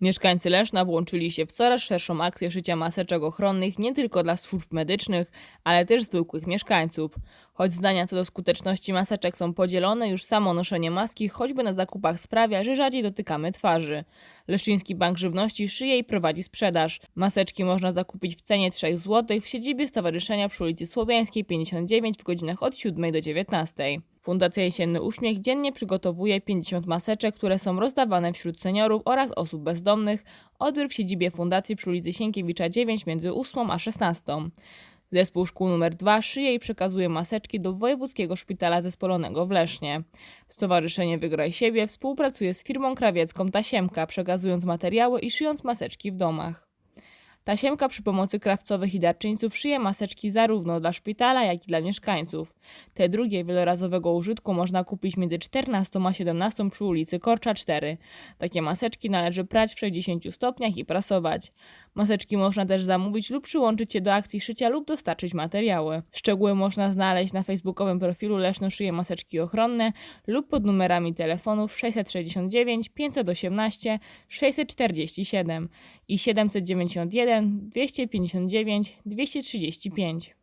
Mieszkańcy Leszna włączyli się w coraz szerszą akcję szycia maseczek ochronnych nie tylko dla służb medycznych, ale też zwykłych mieszkańców. Choć zdania co do skuteczności maseczek są podzielone, już samo noszenie maski choćby na zakupach sprawia, że rzadziej dotykamy twarzy. Leszczyński Bank Żywności szyje i prowadzi sprzedaż. Maseczki można zakupić w cenie 3 zł w siedzibie Stowarzyszenia przy ulicy Słowiańskiej 59 w godzinach od 7 do 19. Fundacja Jesienny Uśmiech dziennie przygotowuje 50 maseczek, które są rozdawane wśród seniorów oraz osób bezdomnych. Odbiór w siedzibie fundacji przy ulicy Sienkiewicza 9 między 8 a 16. Zespół szkół nr 2 szyje i przekazuje maseczki do Wojewódzkiego Szpitala Zespolonego w Lesznie. Stowarzyszenie Wygraj Siebie współpracuje z firmą krawiecką Tasiemka, przekazując materiały i szyjąc maseczki w domach. Tasiemka przy pomocy krawcowych i darczyńców szyje maseczki zarówno dla szpitala, jak i dla mieszkańców. Te drugie wielorazowego użytku można kupić między 14 a 17 przy ulicy Korcza 4. Takie maseczki należy prać w 60 stopniach i prasować. Maseczki można też zamówić lub przyłączyć się do akcji szycia lub dostarczyć materiały. Szczegóły można znaleźć na facebookowym profilu Leszno Szyje Maseczki Ochronne lub pod numerami telefonów 669 518 647 i 791 259 235.